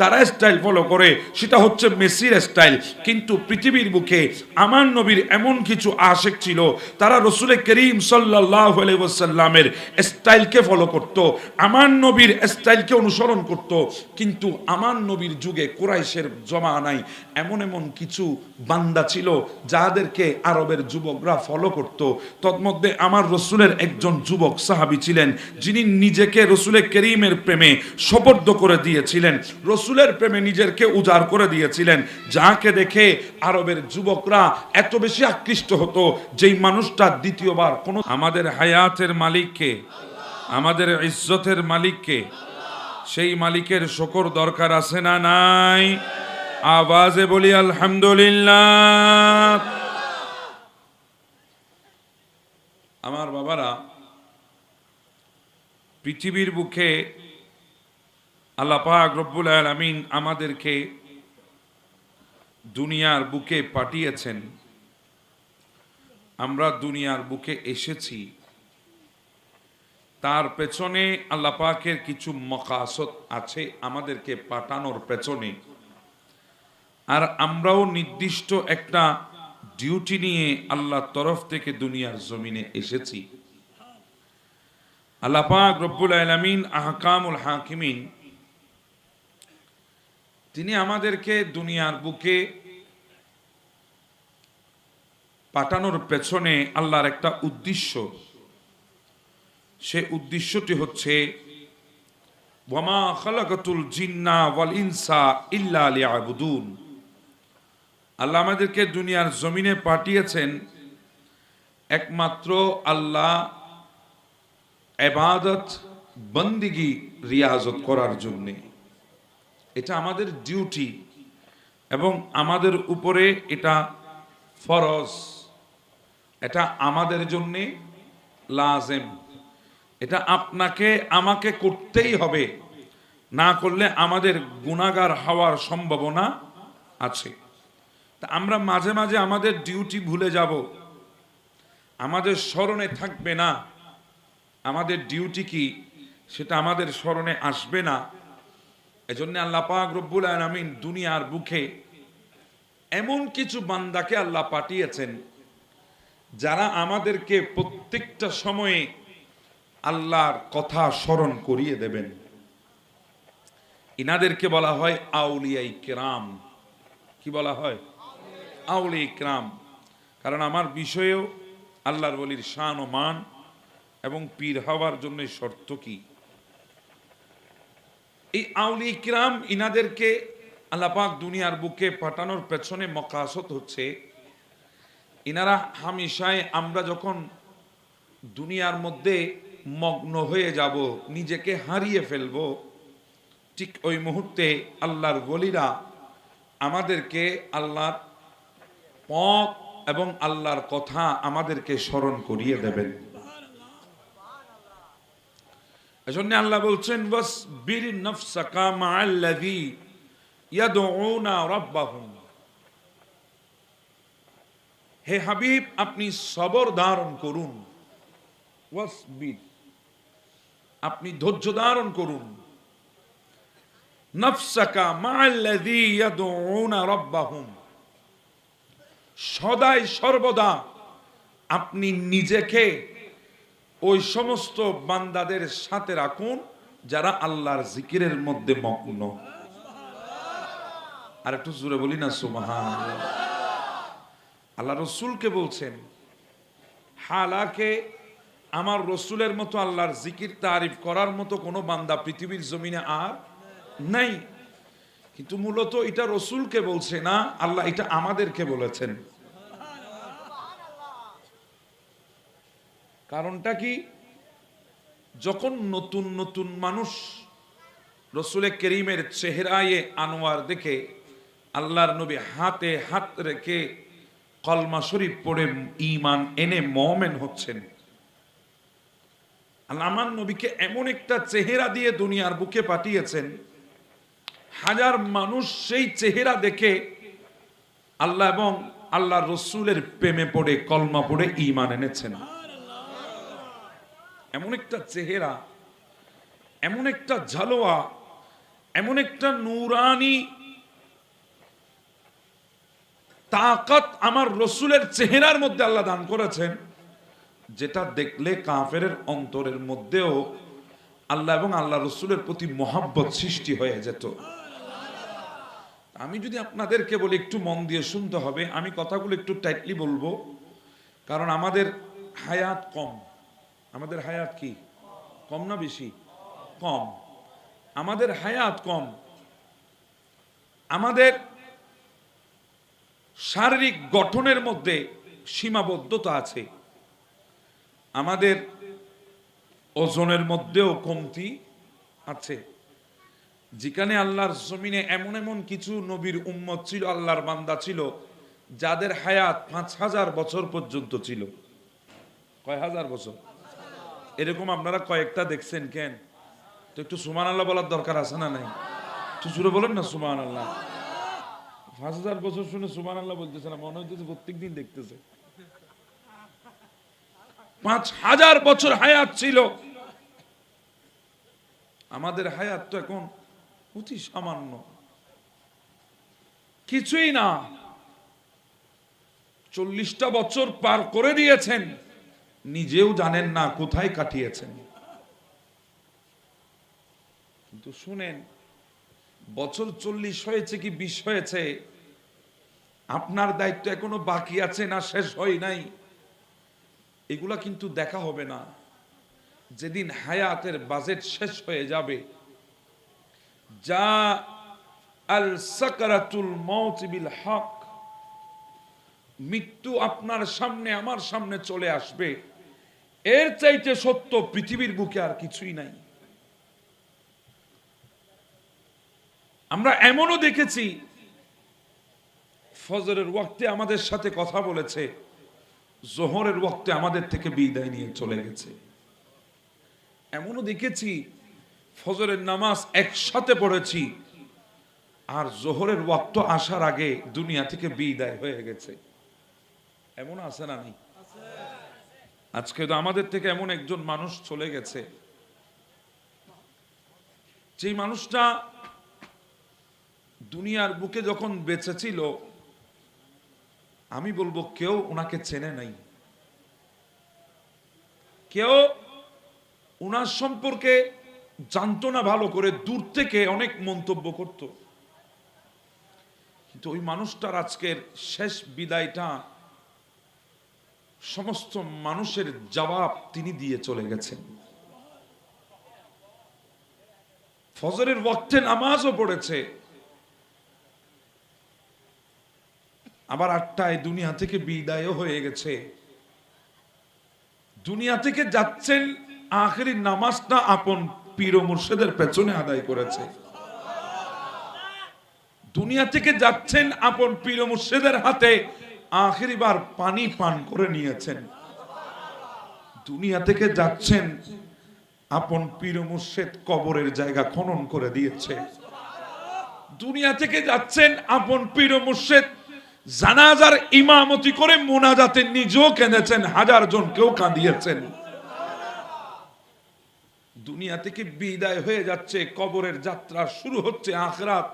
তারা style follow করে, সেটা হচ্ছে মেসির স্টাইল কিন্তু পৃথিবীর বুকে আমার নবীর এমন কিছু আশেক ছিল, তারা রসুলের করিম সাল্লাহ সাল্লামের স্টাইলকে ফলো করত, আমার নবীর স্টাইলকে অনুসরণ করত। কিন্তু আমার নবীর যুগে কোরাইশের জমা নাই এমন এমন কিছু বান্দা ছিল, যাদেরকে আরবের যুবকরা ফলো করত। তন্মধ্যে আমার রসুলের একজন যুবক সাহাবি ছিলেন, যিনি নিজেকে রসুলের করিমের প্রেমে সবর্দ করে দিয়েছিলেন। রসুলের প্রেমে নিজেরকে উজাড় করে দিয়েছিলেন। যাকে দেখে আরবের যুবকরা এত বেশি আকৃষ্ট হতো যেই মানুষটা দ্বিতীয়বার কোনো আমাদের হায়াতের মালিককে, আমাদের ইজ্জতের মালিককে, সেই মালিকের শকর দরকার আছে না নাই? আওয়াজে বলি, আলহামদুলিল্লাহ। আমার বাবারা, পৃথিবীর বুকে আল্লাহ পাক রব্বুল আলামিন আমাদেরকে দুনিয়ার বুকে পাঠিয়েছেন। আমরা দুনিয়ার বুকে এসেছি। তার পেছনে আল্লাহ পাকের কিছু মকাসত আছে আমাদেরকে পাঠানোর পেছনে। আর আমরাও নির্দিষ্ট একটা ডিউটি নিয়ে আল্লাহর তরফ থেকে দুনিয়ার জমিনে এসেছি। আল্লাহ পাক রব্বুল আলামিন আহকামুল হাকিমিন তিনি আমাদেরকে দুনিয়ার বুকে পাঠানোর পেছনে আল্লাহর একটা উদ্দেশ্য। সে উদ্দেশ্যটি হচ্ছে, ওয়ামা খালাকাতুল জিন্না ওয়াল ইনসা ইল্লা লিয়াবুদুন। আল্লাহ আমাদেরকে দুনিয়ার জমিনে পাঠিয়েছেন একমাত্র আল্লাহ এবাদত বন্দিগি রিয়াজত করার জন্যে। এটা আমাদের ডিউটি এবং আমাদের উপরে এটা ফরজ। এটা আমাদের জন্যে লাজেম। এটা আপনাকে, আমাকে করতেই হবে। না করলে আমাদের গুণাগার হওয়ার সম্ভাবনা আছে। তা আমরা মাঝে মাঝে আমাদের ডিউটি ভুলে যাব। আমাদের স্মরণে থাকবে না। আমাদের ডিউটি কি? সেটা আমাদের স্মরণে আসবে না। এজন্য আল্লাহ পাক রব্বুল আলামিন দুনিয়ার বুকে এমন কিছু বান্দাকে আল্লাহ পাঠিয়েছেন, যারা আমাদেরকে প্রত্যেকটা সময়ে আল্লাহর কথা স্মরণ করিয়ে দেবেন। ইনাদেরকে বলা হয় আউলিয়াই কেরাম। কি বলা হয়? আউলি ইকরাম কারণ আমার বিষয়েও আল্লাহর বলির শান ও মান এবং পীর হওয়ার জন্য শর্ত কি? এই আউলি ইকরাম ইনাদেরকে আল্লাপাক দুনিয়ার বুকে পাঠানোর পেছনে মকাসত হচ্ছে, ইনারা হামেশায় আমরা যখন দুনিয়ার মধ্যে মগ্ন হয়ে যাব, নিজেকে হারিয়ে ফেলব, ঠিক ওই মুহূর্তে আল্লাহর গলিরা আমাদেরকে আল্লাহর পথ এবং আল্লাহর কথা আমাদেরকে স্মরণ করিয়ে দেবেন। এজন্য আল্লাহ বলছেন বস বীর নফসাকা হে হাবিব, আপনি সবর ধারণ করুন। ওয়াসবির, আপনি ধৈর্য ধারণ করুন। নফসাকা মাআল্লাযী ইয়াদউনা রাব্বাহুম। সদাই সর্বদা আপনি নিজেকে ওই সমস্ত বান্দাদের সাথে রাখুন যারা আল্লাহর জিকিরের মধ্যে মগ্ন। আর একটু জোরে বলি না সুমাহান আল্লাহ রসুলকে বলছেন, হালাকে আমার রসুলের মতো আল্লাহর জিকির তারিফ করার মতো কোনো বান্দা পৃথিবীর জমিনে আর নাই। কিন্তু মূলত এটা রসুলকে বলছে না, আল্লাহ এটা আমাদেরকে বলেছেন। কারণটা কি? যখন নতুন নতুন মানুষ রসুলের করিমের চেহারায়ে আনোয়ার দেখে আল্লাহর নবী হাতে হাত রেখে কলমা শরীফ পড়ে ইমান এনে মমেন হচ্ছেন। আল্লাহ নবীকে এমন একটা চেহারা দিয়ে দুনিয়ার বুকে পাঠিয়েছেন, হাজার মানুষ সেই চেহারা দেখে আল্লাহ এবং আল্লাহ রসুলের প্রেমে পড়ে, কলমা পড়ে ইমান এনেছেন। এমন একটা চেহারা, এমন একটা ঝালোয়া, এমন একটা নুরানি তাকাত আমার রসুলের চেহারার মধ্যে আল্লাহ দান করেছেন, যেটা দেখলে কাফের অন্তরের মধ্যেও আল্লাহ এবং আল্লাহ রসুলের প্রতি মহাব্বত সৃষ্টি হয়ে যেত। আমি যদি আপনাদেরকে বলি, একটু মন দিয়ে শুনতে হবে, আমি কথাগুলো একটু টাইটলি বলব, কারণ আমাদের হায়াত কম। আমাদের হায়াত কি? কম না বেশি? কম। আমাদের হায়াত কম। আমাদের শারীরিক গঠনের মধ্যে সীমাবদ্ধতা আছে। আমাদের ওজনের মধ্যেও কমতি আছে। যেখানে আল্লাহর জমিনে এমন এমন কিছু নবীর উম্মত ছিল, আল্লাহর বান্দা ছিল, যাদের হায়াত পাঁচ হাজার বছর পর্যন্ত ছিল। কয় হাজার বছর? এরকম আপনারা কয়েকটা দেখছেন, কেন? তো একটু সুমান আল্লাহ বলার দরকার আছে না নাই? একটু জুড়ে বলেন না সুমান আল্লাহ পাঁচ হাজার বছর শুনে সুমান আল্লাহ বলতেছে না, মনে হইতেছে প্রত্যেক দিন দেখতেছে। পাঁচ হাজার বছর হায়াত ছিল। আমাদের হায়াত তো এখন অতি সামান্য। কিছুই না। চল্লিশটা বছর পার করে দিয়েছেন। নিজেও জানেন না কোথায় কাটিয়েছেন। কিন্তু শুনেন, বছর চল্লিশ হয়েছে কি বিশ হয়েছে, আপনার দায়িত্ব এখনও বাকি আছে না শেষ হয় নাই। এগুলা কিন্তু দেখা হবে না। যেদিন হায়াতের বাজেট শেষ হয়ে যাবে, যা আল সাকারাতুল মৌত বিল হক, মৃত্যু আপনার সামনে, আমার সামনে চলে আসবে। এর চাইতে সত্য পৃথিবীর বুকে আর কিছুই নাই। আমরা এমনও দেখেছি, ফজরের ওয়াক্তে আমাদের সাথে কথা বলেছে, জোহরের ওয়াক্তে আমাদের থেকে বিদায় নিয়ে চলে গেছে। এমনও দেখেছি, ফজরের নামাজ একসাথে পড়েছি, আর জোহরের ওয়াক্ত আসার আগে দুনিয়া থেকে বিদায় হয়ে গেছে। এমন আছে না নাই? আজকে তো আমাদের থেকে এমন একজন মানুষ চলে গেছে। যে মানুষটা দুনিয়ার বুকে যখন বেঁচে ছিল, আমি বলব কেউ ওনাকে চেনে নাই। কেউ ওনার সম্পর্কে জানতো না ভালো করে, দূর থেকে অনেক মন্তব্য করত। কিন্তু ওই মানুষটার আজকের শেষ বিদায়টা সমস্ত মানুষের জবাব তিনি দিয়ে চলে গেছেন। ফজরের ওয়াক্তে নামাজও পড়েছে। আবার আটটায় দুনিয়া থেকে বিদায়ও হয়ে গেছে। দুনিয়া থেকে যাচ্ছেন, আখেরি নামাজটা আপন পীর মুর্শেদের পেছনে আদায় করেছে। দুনিয়া থেকে যাচ্ছেন আপন পীর মুর্শেদের হাতে আখেরি বার পানি পান করে নিয়েছেন। দুনিয়া থেকে যাচ্ছেন, আপন পীর মুর্শেদ কবরের জায়গা খনন করে দিয়েছে। দুনিয়া থেকে যাচ্ছেন, আপন পীর মুর্শেদ জানাজার ইমামতি করে মোনাজাতে নিজেও কেঁদেছেন, হাজার জনকেও কাঁদিয়েছেন। দুনিয়া থেকে বিদায় হয়ে যাচ্ছে, কবরের যাত্রা শুরু হচ্ছে, আখরাত।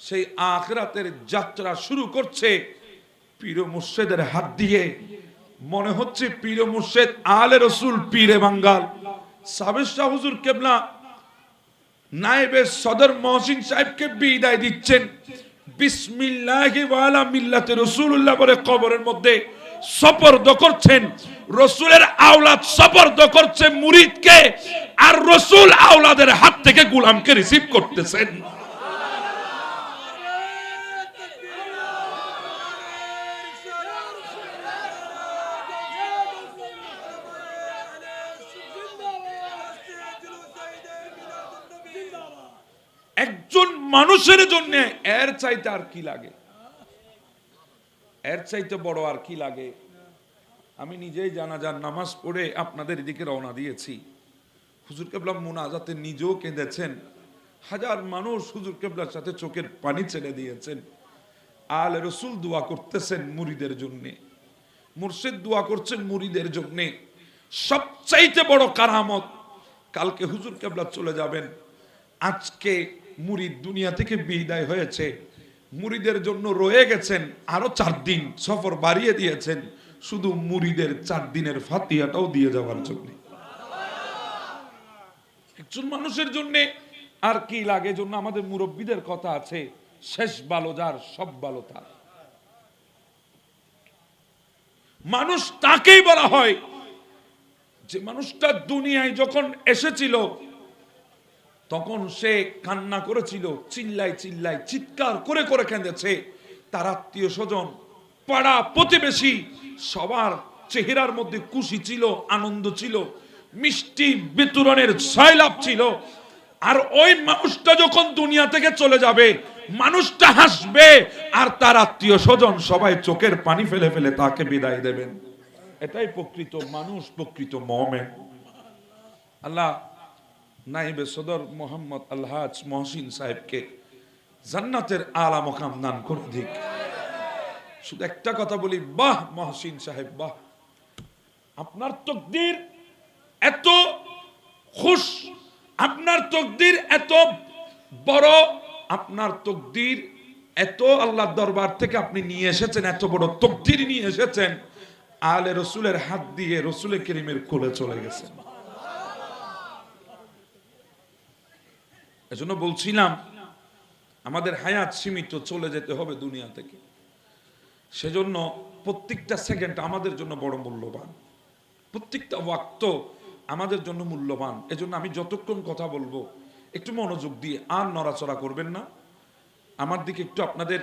সেই আখরাতের যাত্রা শুরু করছে পীর মুর্শেদের হাত দিয়ে। মনে হচ্ছে পীর মুর্শেদ আলে রসুল পীরে বাঙ্গাল। শাহ হুজুর কেবলা নায়েবে সদর মহসিন সাহেবকে বিদায় দিচ্ছেন। বিসমিল্লাহি বলে মধ্যে সপর্দ করছেন। রসুলের আওলাদ সপর্দ মুরিদকে। আর রসুল আওলাদের হাত থেকে গুলামকে রিসিভ করতেছেন। মানুষের জন্য এর চাইতে আর কি লাগে? এর চাইতে বড় আর কি লাগে? আমি নিজেই জানাজার নামাজ পড়ে আপনাদের এদিকে রওনা দিয়েছি। হুজুর কেবলা মুনাজাতে নিজেও কেঁদেছেন। হাজার মানুষ হুজুর কেবলার সাথে চোখের পানি ছেড়ে দিয়েছেন। আল রসুল দোয়া করতেছেন মুরিদের জন্যে। মুর্শিদ দোয়া করছেন মুরিদের জন্যে। সবচাইতে বড় কারামত, কালকে হুজুর কেবলা চলে যাবেন। আজকে মুরিদ দুনিয়া থেকে বিদায় হয়েছে। মুরিদের জন্য রয়ে গেছেন আরও চার দিন, সফর বাড়িয়ে দিয়েছেন। শুধু মুরিদের চার দিনের ফাতিয়াটাও দিয়ে যাওয়ার জন্য। একজন মানুষের জন্য আর কি লাগে জন্য আমাদের মুরব্বীদের কথা আছে, শেষ ভালো যার, সব ভালো তার। মানুষ তাকেই বলা হয় যে মানুষটা দুনিয়ায় যখন এসেছিল তখন সে কান্না করেছিল চিল্লাই চিল্লাই চিৎকার করে করে কেঁদেছে। তার আত্মীয় স্বজন, পাড়া প্রতিবেশী, সবার চেহারার মধ্যে খুশি ছিল, আনন্দ ছিল, মিষ্টি বিতরণের সয়লাভ ছিল। আর ওই মানুষটা যখন দুনিয়া থেকে চলে যাবে, মানুষটা হাসবে, আর তার আত্মীয় স্বজন সবাই চোখের পানি ফেলে ফেলে তাকে বিদায় দেবেন। এটাই প্রকৃত মানুষ, প্রকৃত মহমেন আল্লাহ নাইবে সদর মোহাম্মদ আলহাজ মহসিন সাহেবকে জান্নাতের আলা মকাম দান করে দিক শুধু একটা কথা বলি, বাহ, মহসিন সাহেব, বাহ। আপনার তকদির এত খুশ, আপনার তকদির এত বড়, আপনার তকদির এত আল্লাহর দরবার থেকে আপনি নিয়ে এসেছেন, এত বড় তকদির নিয়ে এসেছেন, আলে রসুলের হাত দিয়ে রসুলের করিমের কোলে চলে গেছেন এজন্য বলছিলাম, আমাদের হায়াত সীমিত, চলে যেতে হবে দুনিয়া থেকে। সেজন্য প্রত্যেকটা সেকেন্ড আমাদের জন্য বড় মূল্যবান। প্রত্যেকটা ওয়াক্ত আমাদের জন্য মূল্যবান। এজন্য আমি যতক্ষণ কথা বলব, একটু মনোযোগ দিয়ে আর নড়াচড়া করবেন না। আমার দিকে একটু আপনাদের